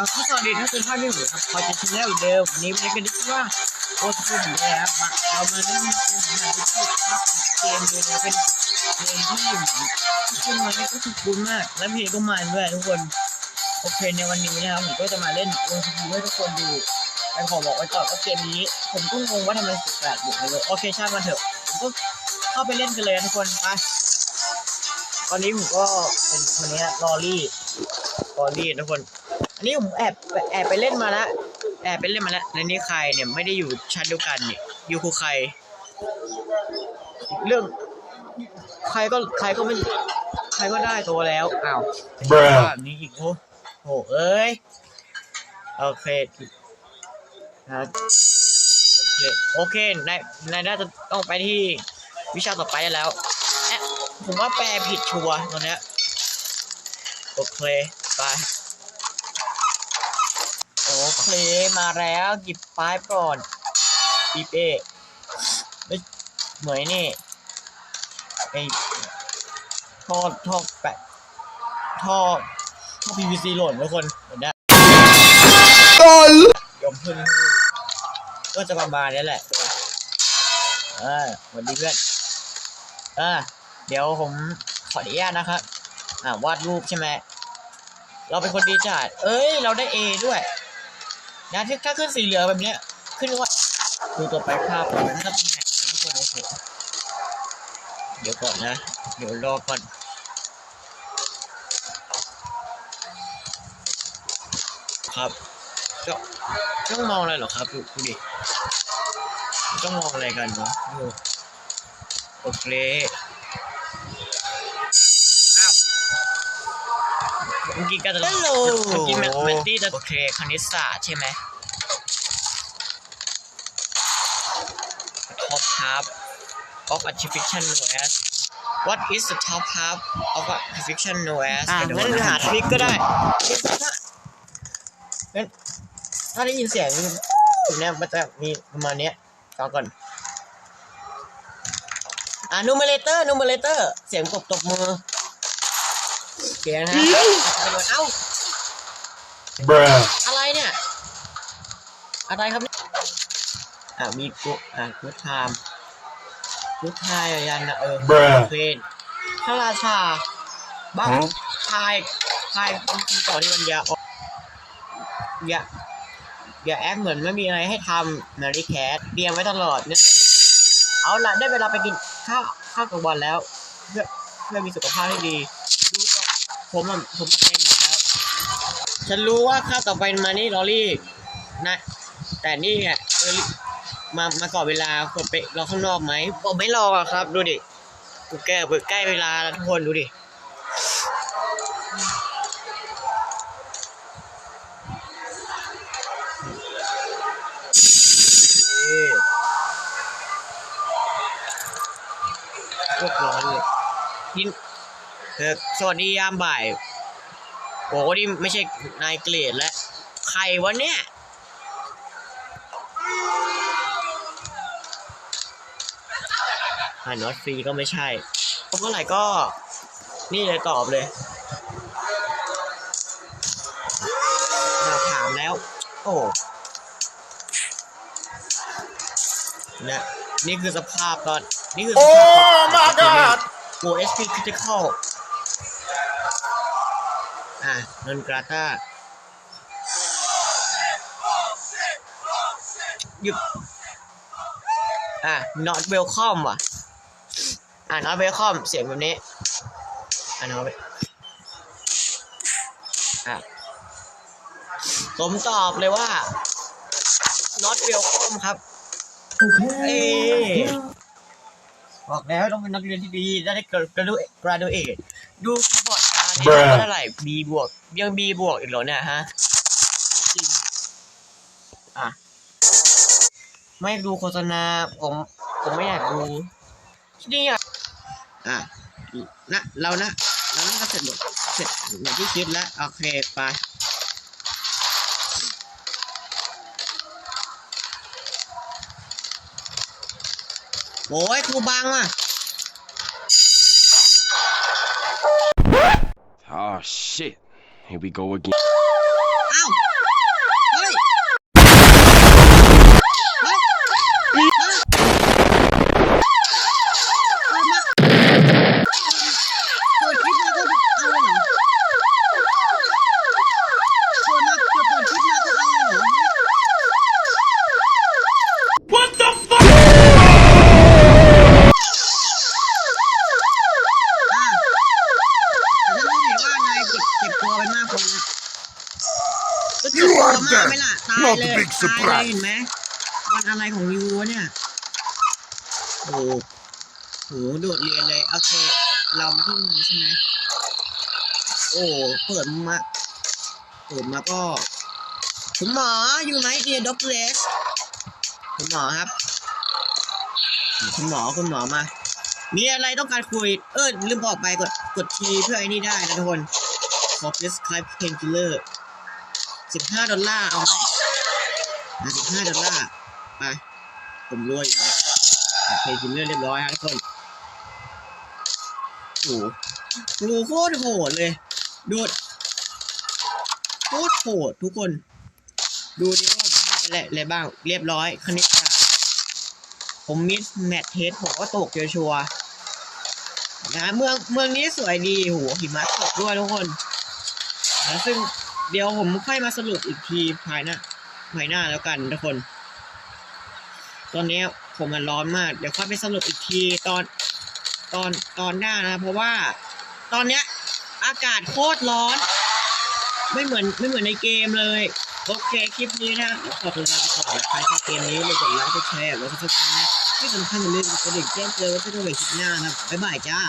ก็สวัสดีท่านผู้ชมที่อยู่ครับพอจะชิมแล้วเดิมวันนี้วันนี้ก็ได้ชื่อว่าโอทูเหมือนเดิมครับมาเรามาเล่นเกมของมันที่ชื่อครับเกมเดียวนะเป็นเกมที่เหมือนขึ้นมาเนี่ยก็คือคุ้นมากและเพลงก็มันด้วยทุกคนโอเคในวันนี้นะครับผมก็จะมาเล่นโอทูให้ทุกคนดูแต่ขอบอกไว้ก่อนว่าเกมนี้ ผมก็งงว่าทำไมสิบแปดบวกเลยโอเคช่างมันเถอะผมก็เข้าไปเล่นกันเลยทุกคนไปตอนนี้ผมก็เป็นคนนี้ลอรี่ลอรี่ทุกคน อันนี้ผมแอบแอบไปเล่นมาแล้วแอบไปเล่นมาแล้วในนี้ใครเนี่ยไม่ได้อยู่ชั้นเดียวกันเนี่ยอยู่คูใคร เรื่อง ใครก็ใครก็ไม่ ใครก็ได้ตัวแล้วอ้าว Bruh แบบนี้อีกโอ้โหเอ้ยโอเคครับโอเคโอเคนายนายน่าจะต้องไปที่วิชาต่อไปได้แล้วแอะผมว่าแปลผิดชัวร์ตอนเนี้ยโอเคไปโอ เคมาแล้วหยิบป้ายก่อนปีเป้ไม่เหมยนี่ไอท่อท่อแปะท่อท่อ PVC หล่นทุกคนเห็นนะยอมขึ้นก็จะประมาณนี้แหละเออสวัสดีเพื่อนเออเดี๋ยวผมขออนุญาตนะครับอ่าวาดรูปใช่ไหมเราเป็นคนดีจัดเอ้ย เราได้ A ด้วย นะที่ถ้าขึ้นสีเหลืองแบบเนี้ยขึ้นว่าดูตัวไปภาพนะถ้าเป็นแนะทุกคนโอเคเดี๋ยวก่อนนะ เดี๋ยวรอก่อนครับก็ต้องมองอะไรหรอครับดูดูดิต้องมองอะไรกันวะดูโอเค มื่อกี้ก็จะเมื่อกี้แมทแมตตี้จะโอเคคณิตศาสตร์ใช่ไหม top half of artificial noise what is the top half of artificial noise อะงั้นหาทริกก็ได้งั้นถ้าได้ยินเสียงเนี่ยมันจะมีประมาณเนี้ยฟังก่อนอ่านูเมเลเตอร์นูเมเลเตอร์เสียงกบตบมือ เสียงนะเอ้า Bruh. อะไรเนี่ย อะไรครับเนี่ยอ่ามีกุอ่ากุไทม์กุไทม์ยันนะเออ Bruh เพลนพระราชา บ้าฮะ ทายทายคำต่อที่มันยาวอย่าอย่าแอคเหมือนไม่มีอะไรให้ทำนาริแคสเตรียมไว้ตลอดเนี่ยเอาล่ะได้เวลาไปกินข้าวข้าวกลางวันแล้ว เพื่อเพื่อมีสุขภาพที่ดีดูก่อน ผมอะผมเต็มหมดแล้ว ฉันรู้ว่าข้าวต่อไปมานี่ลอรี่นะ แต่นี่เนี่ยเออมามาก่อนเวลาควรไปรอข้างนอกไหมผมไม่รออะครับ ดูดิกูแก้เปิดใกล้เวลาแล้วทุกคนดูดินี่พวกร้อนเลยยิน เออสวัสดียามบ่ายโอ้โหนี่ไม่ใช่นายเกรดแล้วใครวะเนี่ยอ่านอตฟรีก็ไม่ใช่เมื่อไหร่ก็ นี่เลยตอบเลยอ่าถามแล้ว โอ้เนี่ยนี่คือสภาพตอน นี่คือสภาพ Oh my god โอ SP critical อะนนกราตาหยุดอะ not welcome ว่ะ อะ not welcome เสียงแบบนี้ อะ not wel- อะผมตอบเลยว่า not welcome ครับเอ้บอกแล้วต้องเป็นนักเรียนที่ดี ได้ได้กระดู graduate ดูคีย์บอร์ดการเนี่ย Bruh เท่าไหร่ B บวกยัง B บวกอีกเหรอเนี่ยฮะจริงอะ ไม่ดูโฆษณาผมผมไม่อยากดูนี่อะอะนะเรานะเราน่าจะเสร็จหมดเสร็จอย่างที่คิดแล้ว โอเค ไป โอ้ยครูบังว่ะ shit. Here we go again. เวะเนี่ยโอ้โหโหดดเรียนเลยโอเคเรามาที่มือใช่ไหมโอ้เปิดมาเปิดมาก็คุณหมออยู่ไหมเดียด็อกเตอร์คุณหมอครับ คุณหมอคุณหมอมา มีอะไรต้องการคุย เออลืมบอกไปกดกดทีเพื่อไอ้นี่ได้นะทุกคนขอ prescribe painkiller สิบห้าดอลลาร์เอาไหมสิบห้าดอลลาร์ไป ผมรวยอยู่แล้วเพนคิลเลอร์เรียบร้อยครับทุกคนโอ้โหรูโคตรโหดเลย ดูดโคตรโหดทุกคน ดูดิว่าอะไรอะไรบ้าง เรียบร้อยคณิตศาสตร์ผมมิสแมทเทสผมก็ตกชัวร์นะเมืองเมืองนี้สวยดีโหหิมะตกด้วยทุกคนนะซึ่งเดี๋ยวผมค่อยมาสรุปอีกทีภายหน้าภายหน้าแล้วกันทุกคน ตอนนี้ผมมันร้อนมาก เดี๋ยวค่อยไปสรุปอีกทีตอนตอนตอนหน้านะ เพราะว่าตอนเนี้ยอากาศโคตรร้อน ไม่เหมือนไม่เหมือนในเกมเลย โอเค คลิปนี้นะขอตัวลาไปก่อนใครชอบเกมนี้เลยกดไลค์กดแชร์แล้วก็ซับสไครต์ที่สำคัญอย่าลืมกดกระดิ่งแจ้งเตือนว่าจะได้ไม่คลิปหน้านะบ๊ายบายจ้า